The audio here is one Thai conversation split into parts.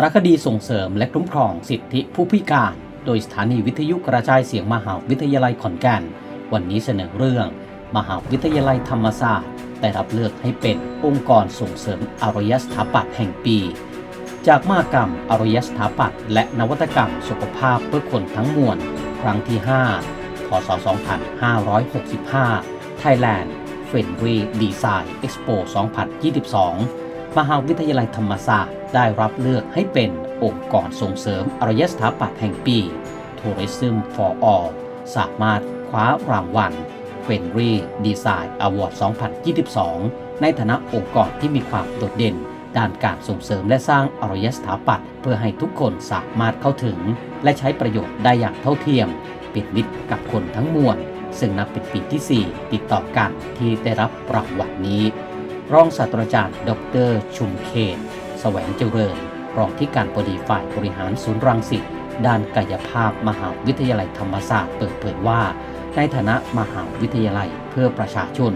ารคดีส่งเสริมและคุ้มครองสิทธิผู้พิการ โดยสถานีวิทยุกระจายเสียงมหาวิทยาลัยขอนแก่น วันนี้เสนอเรื่อง มหาวิทยาลัยธรรมศาสตร์ ได้รับเลือกให้เป็นองค์กรส่งเสริมอารยสถาปัตย์แห่งปี จากมหกรรมอารยสถาปัตย์และนวัตกรรมสุขภาพเพื่อคนทั้งมวล ครั้งที่ 5 พศ 2565 Thailand Friendly Design Expo 2022 มหาวิทยาลัยธรรมศาสตร์ ได้รับเลือกให้เป็นองค์กรส่งเสริมอารยสถาปัตย์แห่งปี Tourism for All สามารถคว้ารางวัล Friendly Design Award 2022 ในฐานะองค์กรที่มีความโดดเด่น ด้านการส่งเสริมและสร้างอารยสถาปัตย์เพื่อให้ทุกคนสามารถเข้าถึง และใช้ประโยชน์ได้อย่างเท่าเทียมปิดมิตรกับคนทั้งมวล ซึ่งนับเป็นปีที่ 4 ติดต่อกันที่ได้รับรางวัลนี้ รองศาสตราจารย์ ดร ชุมเขต แสวงเจริญ รองที่การบดีฝ่ายบริหารศูนย์รังสิต ด้านกายภาพมหาวิทยาลัยธรรมศาสตร์เปิดเผยว่า ในฐานะมหาวิทยาลัยเพื่อประชาชน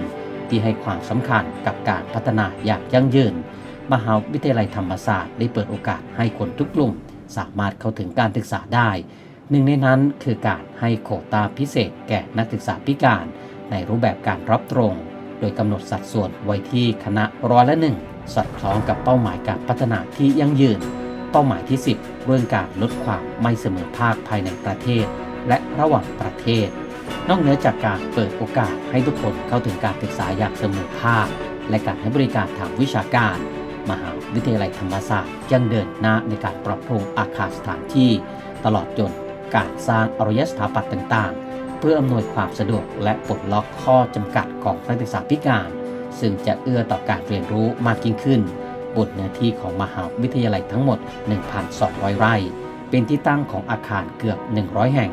ที่ให้ความสำคัญกับการพัฒนาอย่างยั่งยืน มหาวิทยาลัยธรรมศาสตร์ได้เปิดโอกาสให้คนทุกกลุ่ม สามารถเข้าถึงการศึกษาได้ หนึ่งในนั้นคือการให้โควตาพิเศษแก่นักศึกษาพิการ ในรูปแบบการรับตรง โดยกำหนดสัดส่วนไว้ที่คณะร้อยละหนึ่งสอดคล้องกับเป้าหมายการพัฒนาที่ยั่งยืน เป้าหมายที่ 10 เรื่องการลดความไม่เสมอภาคภายในประเทศ และระหว่างประเทศ นอกเหนือจากการเปิดโอกาสให้ทุกคนเข้าถึงการศึกษาอย่างเสมอภาค และการให้บริการทางวิชาการ มหาวิทยาลัยธรรมศาสตร์ยังเดินหน้าในการปรับปรุงอาคารสถานที่ ตลอดจนการสร้างอารยสถาปัตย์ต่างๆ พื่ออำนวยความสะดวกและปลดล็อกข้อจำกัดของนักศึกษาพิการ ซึ่งจะเอื้อต่อการเรียนรู้มากยิ่งขึ้นบนเนื้อที่ของมหาวิทยาลัยทั้งหมด 1,200 ไร่ เป็นที่ตั้งของอาคารเกือบ 100 แห่ง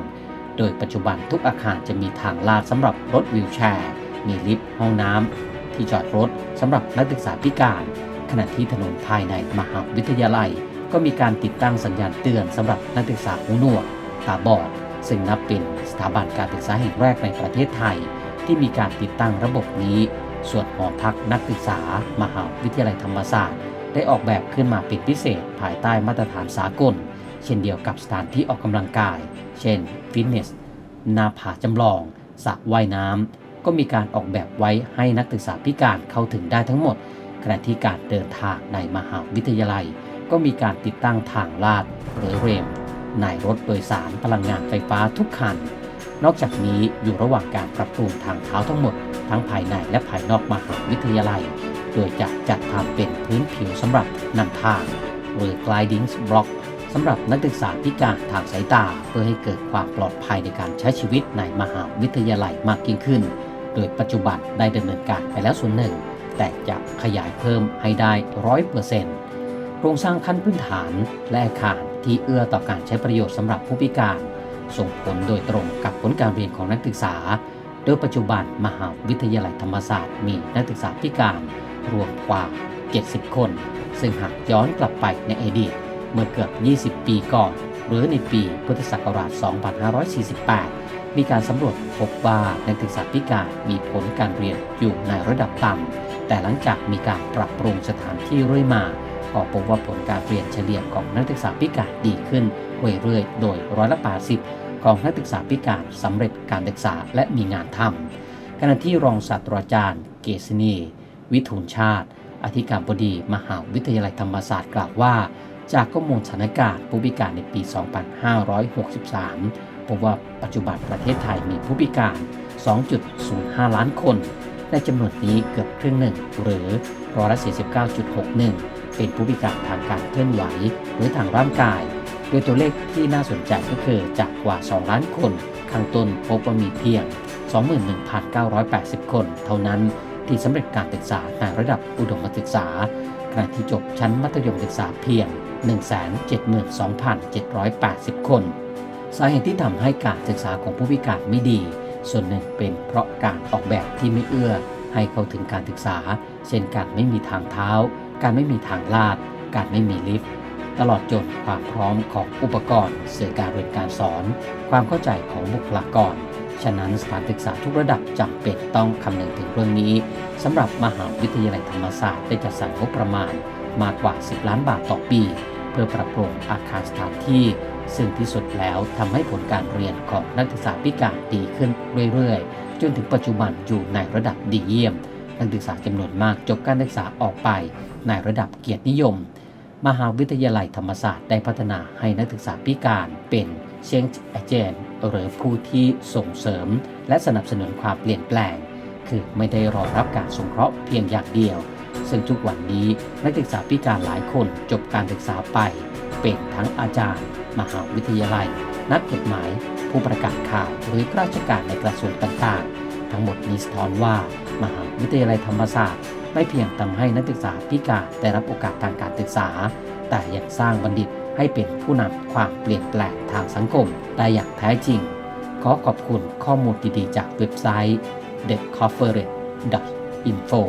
โดยปัจจุบันทุกอาคารจะมีทางลาดสำหรับรถวิวแชร์ มีลิฟต์ห้องน้ำที่จอดรถสำหรับนักศึกษาพิการ ขณะที่ถนนภายในมหาวิทยาลัย ก็มีการติดตั้งสัญญาณเตือนสำหรับนักศึกษาหูหนวกตาบอด ซึ่งนับเป็นสถาบันการศึกษาแห่งแรกในประเทศไทย ที่มีการติดตั้งระบบนี้ ส่วนหอพักนักศึกษา มหาวิทยาลัยธรรมศาสตร์ ได้ออกแบบขึ้นมาเป็นพิเศษภายใต้มาตรฐานสากล เช่นเดียวกับสถานที่ออกกำลังกาย เช่น ฟิตเนสนาผาจำลองสระว่ายน้ำก็มีการออกแบบไว้ให้นักศึกษาพิการเข้าถึงได้ทั้งหมด ขณะที่การเดินทางในมหาวิทยาลัย ก็มีการติดตั้งทางลาดหรือเรม ในรถโดยสารพลังงานไฟฟ้าทุกคัน นอกจากนี้อยู่ระหว่างการปรับปรุงทางเท้าทั้งหมด ทั้งภายในและภายนอกมหาวิทยาลัย โดยจะจัดทำเป็นพื้นผิวสำหรับนำทางหรือ gliding block สำหรับนักศึกษาพิการทางสายตาเพื่อให้เกิดความปลอดภัยในการใช้ชีวิตในมหาวิทยาลัยมากยิ่งขึ้น โดยปัจจุบันได้ดำเนินการไปแล้วส่วนหนึ่ง แต่จะขยายเพิ่มให้ได้ร้อยเปอร์เซ็นต์โครงสร้างขั้นพื้นฐานและอาคาร ที่เอื้อต่อการใช้ประโยชน์สำหรับผู้พิการ ส่งผลโดยตรงกับผลการเรียนของนักศึกษา โดยปัจจุบันมหาวิทยาลัยธรรมศาสตร์มีนักศึกษาพิการรวมกว่า 70 คน ซึ่งหากย้อนกลับไปในอดีตเมื่อเกือบ 20 ปีก่อน หรือในปีพุทธศักราช 2548 มีการสำรวจพบว่านักศึกษาพิการมีผลการเรียนอยู่ในระดับต่ำแต่หลังจากมีการปรับปรุงสถานที่เรื่อยมา ก็พบว่าผลการเรียนเฉลี่ยของนักศึกษาพิการดีขึ้นเรื่อยๆ โดยร้อยละ80 ของนักศึกษาพิการสำเร็จการศึกษาและมีงานทำขณะที่รองศาสตราจารย์ เกษณี วิทูลชาติ อธิการบดีมหาวิทยาลัยธรรมศาสตร์กล่าวว่า จากข้อมูลสถานการณ์ผู้พิการในปี 2563 พบว่าปัจจุบันประเทศไทยมีผู้พิการ 2.05 ล้านคน ในจำนวนนี้เกือบครึ่งหนึ่งหรือร้อยละ49.61 เป็นผู้พิการทางการเคลื่อนไหว หรือทางร่างกาย โดยตัวเลขที่น่าสนใจก็คือจากกว่า 2 ล้านคนข้างต้นพบว่ามีเพียง 21,980 คนเท่านั้นที่สำเร็จการศึกษาในระดับอุดมศึกษาขณะที่จบชั้นมัธยมศึกษาเพียง 172,780 คน สาเหตุที่ทำให้การศึกษาของผู้พิการไม่ดี ส่วนหนึ่งเป็นเพราะการออกแบบที่ไม่เอื้อให้เข้าถึงการศึกษา เช่นการไม่มีทางเท้า การไม่มีทางลาด การไม่มีลิฟต์ ตลอดจนความพร้อมของอุปกรณ์สื่อการเรียนการสอน ความเข้าใจของบุคลากร ฉะนั้นสถานศึกษาทุกระดับจำเป็นต้องคำนึงถึงเรื่องนี้สำหรับมหาวิทยาลัยธรรมศาสตร์ได้จัดสรรงบประมาณมากกว่า 10 ล้านบาทต่อปี เพื่อปรับปรุงอาคารสถานที่ ซึ่งที่สุดแล้วทำให้ผลการเรียนของนักศึกษาพิการดีขึ้นเรื่อยๆ จนถึงปัจจุบันอยู่ในระดับดีเยี่ยม นักศึกษาจำนวนมากจบการศึกษาออกไป ในระดับเกียรตินิยม มหาวิทยาลัยธรรมศาสตร์ได้พัฒนาให้นักศึกษาพิการเป็นเชงเอเจนหรือผู้ที่ส่งเสริม และสนับสนุนความเปลี่ยนแปลง คือไม่ได้รอรับการสงเคราะห์เพียงอย่างเดียว ซึ่งทุกวันนี้นักศึกษาพิการหลายคนจบการศึกษาไป เป็นทั้งอาจารย์ มหาวิทยาลัย นักกฎหมาย ผู้ประกาศข่าวหรือข้าราชการในกระทรวงต่างๆ ทั้งหมดนี้สะท้อนว่ามหาวิทยาลัยธรรมศาสตร์ ไม่เพียงทำให้นักศึกษาพิการได้รับโอกาสทางการศึกษา แต่ยังสร้างบัณฑิตให้เป็นผู้นำความเปลี่ยนแปลงทางสังคมได้อย่างแท้จริง ขอขอบคุณข้อมูลดีๆ จากเว็บไซต์ t h e c o f f e r a t info